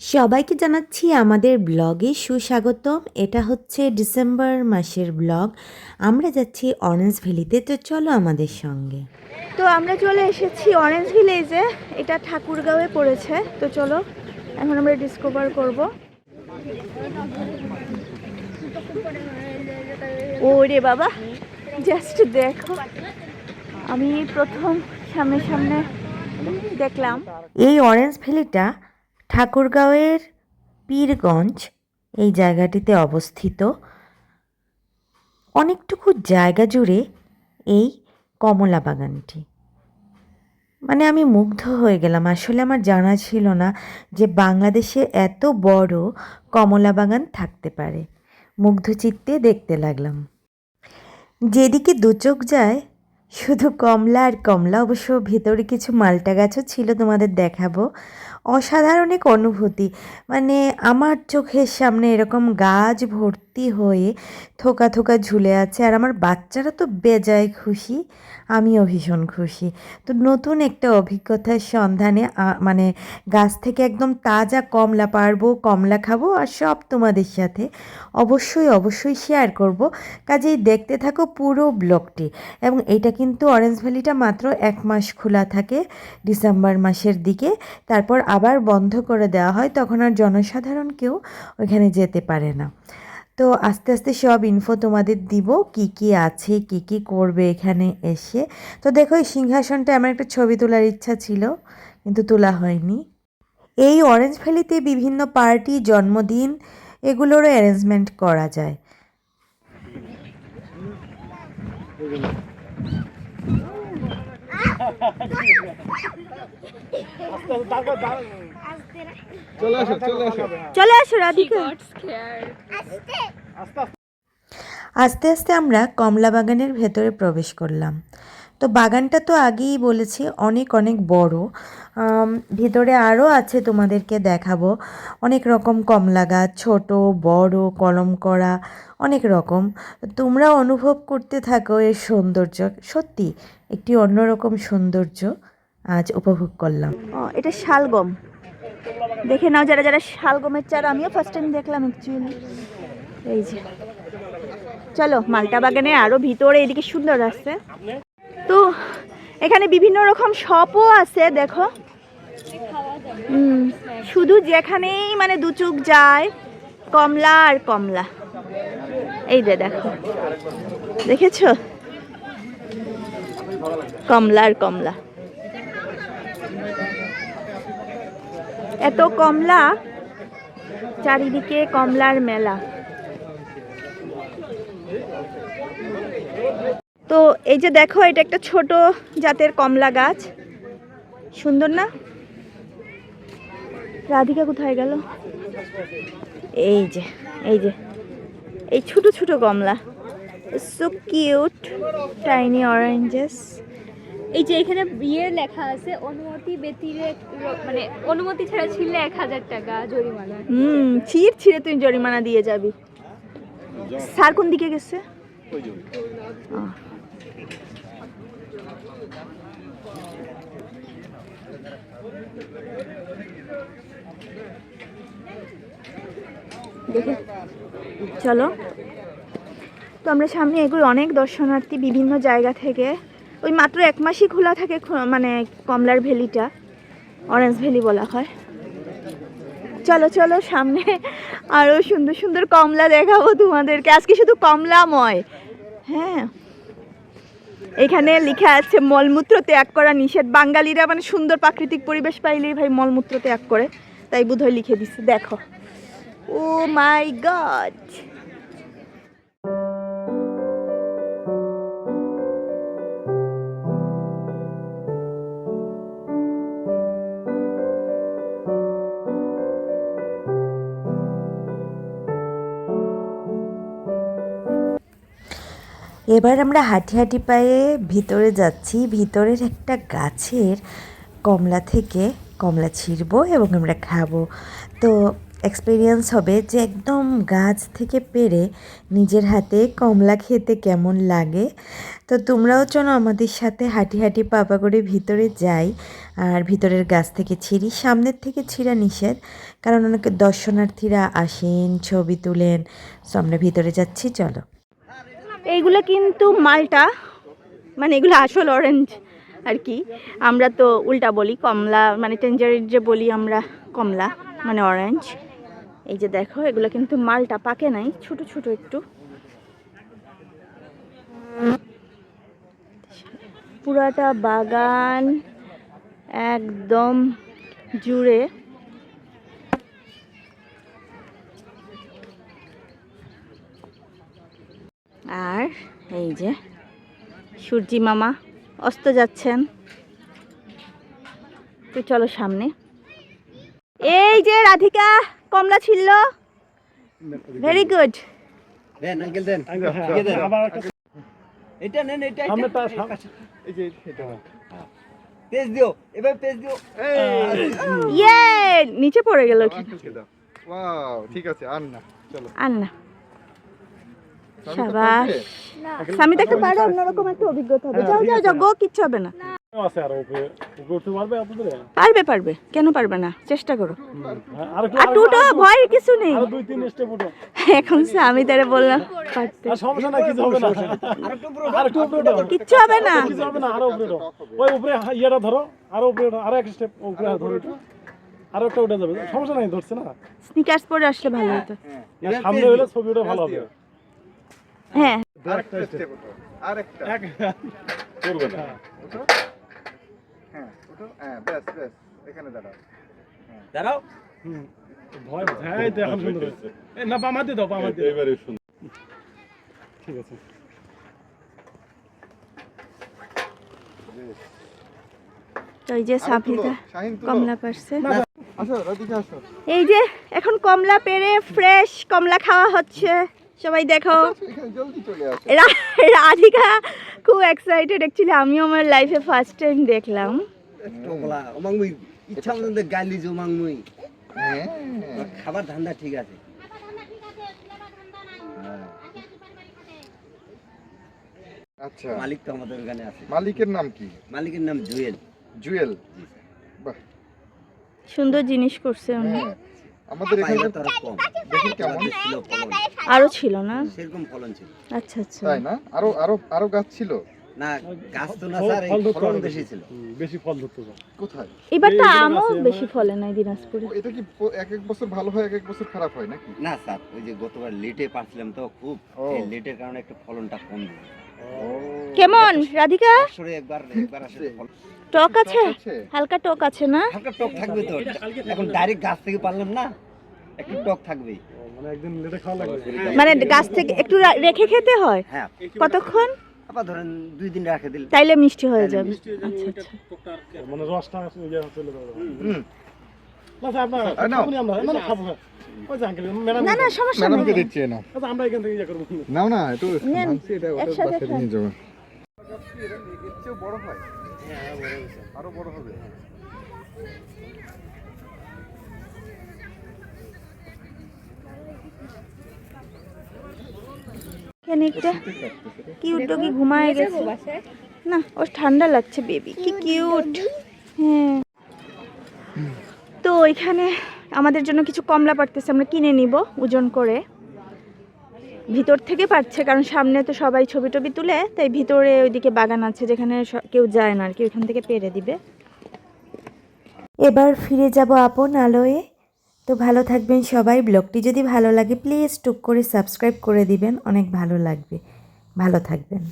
সবাইকে জানাচ্ছি আমাদের ব্লগে সুস্বাগতম। এটা হচ্ছে ডিসেম্বর মাসের ব্লগ। আমরা যাচ্ছি অরেঞ্জ ভ্যালিতে তো চলো আমাদের সঙ্গে। তো আমরা চলে এসেছি অরেঞ্জ ভিলেজে। এটা ঠাকুরগাঁওয়ে পড়েছে তো চলো এখন আমরা ডিসকভার করব। ওরে বাবা জাস্ট দেখো। আমি প্রথম সামনে সামনে দেখলাম। এই অরেঞ্জ ভ্যালিটা ঠাকুরগাঁওয়ের পীরগঞ্জ, এই জায়গাটিতে অবস্থিত। অনেকটুকু জায়গা জুড়ে এই কমলা বাগানটি। মানে আমি মুগ্ধ হয়ে গেলাম। আসলে আমার জানা ছিল না যে বাংলাদেশে এত বড় কমলা বাগান থাকতে পারে। মুগ্ধ চিত্তে দেখতে লাগলাম। যেদিকে দুচোখ যায়, শুধু কমলা আর কমলা, অবশ্য ভেতরে কিছু মালটা গাছও ছিল, তোমাদের দেখাবো। অসাধারণ এক অনুভূতি। মানে আমার চোখের সামনে এরকম গাছ ভর্তি হয়ে থোকা থোকা ঝুলে আছে। আর আমার বাচ্চারা তো বেজায় খুশি, আমিও ভীষণ খুশি। তো নতুন একটা অভিজ্ঞতার সন্ধানে মানে গাছ থেকে একদম তাজা কমলা পারব কমলা খাব আর সব তোমাদের সাথে অবশ্যই অবশ্যই শেয়ার করব। কাজেই দেখতে থাকো পুরো ব্লগটি। এবং এটা কিন্তু অরেঞ্জ ভ্যালিটা মাত্র এক মাস খোলা থাকে ডিসেম্বর মাসের দিকে। তারপর আবার বন্ধ করে দেওয়া হয়, তখন আর জনসাধারণ কেউ ওইখানে যেতে পারে না। তো আস্তে আস্তে সব ইনফো তোমাদের দিব, কি কি আছে, কি কি করবে এখানে এসে। তো দেখো, এই সিংহাসনটা আমার একটা ছবি তোলার ইচ্ছা ছিল, কিন্তু তোলা হয়নি। এই অরেঞ্জ ভ্যালিতে বিভিন্ন পার্টি জন্মদিন, এগুলোরও অ্যারেঞ্জমেন্ট করা যায়। চলে আসো রাধিকা। আস্তে আস্তে আমরা কমলা বাগানের ভেতরে প্রবেশ করলাম। তো বাগানটা তো আগেই বলেছি, অনেক অনেক বড়। ভিতরে আরও আছে তোমাদেরকে দেখাবো। অনেক রকম কমলা গাছ, ছোট, বড়, কলম করা, অনেক রকম। তোমরা অনুভব করতে থাকো এর সৌন্দর্য। সত্যি, একটি অন্যরকম সৌন্দর্য আজ উপভোগ করলাম। এটা শালগম। দেখে নাও যারা যারা শালগমের চারা, আমিও ফার্স্ট টাইম দেখলাম অ্যাকচুয়ালি এই যে। চলো, মালটা বাগানে আরও ভিতরে, এদিকে সুন্দর আছে তো এখানে বিভিন্ন রকম শপও আছে, দেখো। শুধু যেখানেই মানে দু চোখ যায়, কমলা আর কমলা। এই যে দেখো। দেখেছ? কমলা আর কমলা। এত কমলা, চারিদিকে কমলার মেলা। তো এই যে দেখো এটা একটা ছোট জাতের কমলা গাছ। সুন্দর না? রাধিকা কোথায় গেল? এই যে এই যে এই ছোট ছোট কমলা। সো কিউট টাইনি অরেঞ্জেস এই যে এখানে বিয়ে লেখা আছে অনুমতি ব্যতিরে মানে অনুমতি ছাড়া ছিল এক হাজার টাকা জরিমানা। হুম ছিঁড় ছিঁড়ে তুই জরিমানা দিয়ে যাবি। স্যার কোন দিকে গেছে? আহ। দেখে। চলো। তো আমরা সামনে এগুলো অনেক দর্শনার্থী বিভিন্ন জায়গা থেকে। ওই মাত্র এক মাসই খোলা থাকে মানে কমলার ভ্যালিটা, অরেঞ্জ ভ্যালি বলা হয়। চলো চলো, সামনে আরও সুন্দর সুন্দর কমলা দেখাবো তোমাদেরকে। আজকে শুধু কমলাময়। হ্যাঁ। এখানে লেখা আছে, মলমূত্র ত্যাগ করা নিষেধ। বাঙালিরা মানে সুন্দর প্রাকৃতিক পরিবেশ পাইলেই ভাই মলমূত্র ত্যাগ করে। তাই বোধহয় লিখে দিছে, দেখো। ও মাই গড এবার আমরা হাঁটি হাঁটি পায়ে ভিতরে যাচ্ছি। ভিতরের একটা গাছের কমলা থেকে কমলা ছিঁড়বো এবং আমরা খাব। তো এক্সপিরিয়েন্স হবে যে একদম গাছ থেকে পেরে নিজের হাতে কমলা খেতে কেমন লাগে। তো তোমরাও চলো আমাদের সাথে হাঁটি হাঁটি পাপা করে ভিতরে যাই আর ভিতরের গাছ থেকে ছিঁড়ি। সামনের থেকে ছিঁড়া নিষেধ, কারণ অনেক দর্শনার্থীরা আসেন, ছবি তুলেন। তো আমরা ভিতরে যাচ্ছি, চলো। এইগুলো কিন্তু মালটা মানে এগুলো আসল অরেঞ্জ আর কি। আমরা তো উল্টা বলি, কমলা মানে টেঞ্জারির যে বলি আমরা, কমলা মানে অরেঞ্জ এই যে দেখো, এগুলো কিন্তু মালটা পাকে নাই, ছোট ছোট একটু। পুরাটা বাগান, একদম জুড়ে আর এই যে সূর্যি মামা অস্ত যাচ্ছেন। তো চলো সামনে। এই যে রাধিকা কমলা ছিল। ভেরি গুড দিয়ে দেন। এটা নেন এটা এই যে এটা পেজ দিও এবার পেজ দিও। ইয়ে নিচে পড়ে গেল ওয়াও ঠিক আছে আর না চলো। আর না। সাবাস। স্বামী দেখতে পারো অন্যরকম একটা অভিজ্ঞতা হবে। যাও যাও যাও গো কিচ্ছু হবে না। আছে আর উপরে? উপরে উঠতে পারবে পারবে পারবে। কেন পারবে না? চেষ্টা করো। আর একটু আর ভয়ের কিছু নেই। আরও দুই তিন স্টেপ উঠো। এখন স্বামী তারে বললাম কিচ্ছু হবে না। কিছু হবে না আরও উপরে উঠো। ওই উপরে হা- ইয়েটা ধরো আরও উপরে আরও এক স্টেপ উপরে ধরো। আরও একটা উঠে যাবে। সমস্যা নাই ধরছে না। স্নিকার্স পরে আসলে ভালো হতো। সামনে হলে ছবি ওটা ভালো হবে। হ্যাঁ। আরেকটা step ওঠো, আরেকটা। করবে না। ওঠো। হ্যাঁ ওঠো। হ্যাঁ ব্যাস ব্যাস। এখানে দাঁড়াও। দাঁড়াও। হুম। ভয় হ্যাঁ এই সুন্দর এ, না বামা দিয়ে দাও বামা দিয়ে এবারে ঠিক আছে। এই যে সাফিদা কমলা পারছে। এই যে এখন কমলা পেরে ফ্রেশ কমলা খাওয়া হচ্ছে। সবাই দেখো। আসো, এখানে জলদি চলে আসো। রা- রাধিকা খুব এক্সাইটেড অ্যাকচুয়ালি আমিও আমার লাইফে ফার্স্ট টাইম দেখলাম। ইচ্ছা মতো গালি জো মাংমুই হ্যাঁ। খাবার ধান্দা ঠিক আছে। আচ্ছা। মালিক তো আমাদের ওখানে আছে। মালিকের নাম কি? মালিকের নাম জুয়েল। জুয়েল। বাহ। সুন্দর জিনিস করছে উনি। হ্যাঁ। আমাদের এখানে আরও কম। দেখি কেমন ছিল ফলন। আরও ছিল না? সেরকম ফলন ছিল। আচ্ছা আচ্ছা। তাই না? আরও আরও আরও গাছ ছিল? না গাছ তো না স্যার ফলন বেশি ছিল। বেশি ফল ধরতে কোথায়? এবার তো আমও বেশি ফলে নাই দিনাজপুরে। এটা কি এক এক বছর ভালো হয় এক এক বছর খারাপ হয় নাকি? না স্যার ওই যে গতবার লেটে পাচ্ছিলাম তো খুব লেটের কারণে একটু ফলনটা কম দিল। কেমন রাধিকা? টক আছে? হালকা টক আছে না? হালকা টক থাকবে তো। এখন ডাইরেক্ট গাছ থেকে পারলাম না একটু টক থাকবে। মানে একদিন লেটে খাওয়া লাগবে। মানে গাছ থেকে একটু রেখে খেতে হয়? হ্যাঁ। কতক্ষণ? আবার ধরেন দুই দিন রাখে দিল। তাইলে মিষ্টি হয়ে যাবে। আচ্ছা আচ্ছা। মানে রসটা চলে যাবে। না। খাব। আমরা না না না না না সমস্যা নেই। না আচ্ছা আমরা এখান থেকে ইয়ে না একটু ওটা একসাথে নিয়ে যাবে। এর চেয়েও বড় হয় আরও বড় হবে। খানিকটা কিউট কি ঘুমায় গেছে। না ওর ঠান্ডা লাগছে বেবি কি কিউট হ্যাঁ। তো এখানে আমাদের জন্য কিছু কমলা পারতেছে আমরা কিনে নিব ওজন করে। ভিতর থেকে পারছে কারণ সামনে তো সবাই ছবি টবি তুলে, তাই ভিতরে ওইদিকে বাগান আছে যেখানে কেউ যায় না আর কি, ওইখান থেকে পেরে দিবে। এবার ফিরে যাব আপন আলোয়ে। তো ভালো থাকবেন সবাই, ব্লগটি যদি ভালো লাগে, প্লিজ টুক করে সাবস্ক্রাইব করে দিবেন, অনেক ভালো লাগবে। ভালো থাকবেন।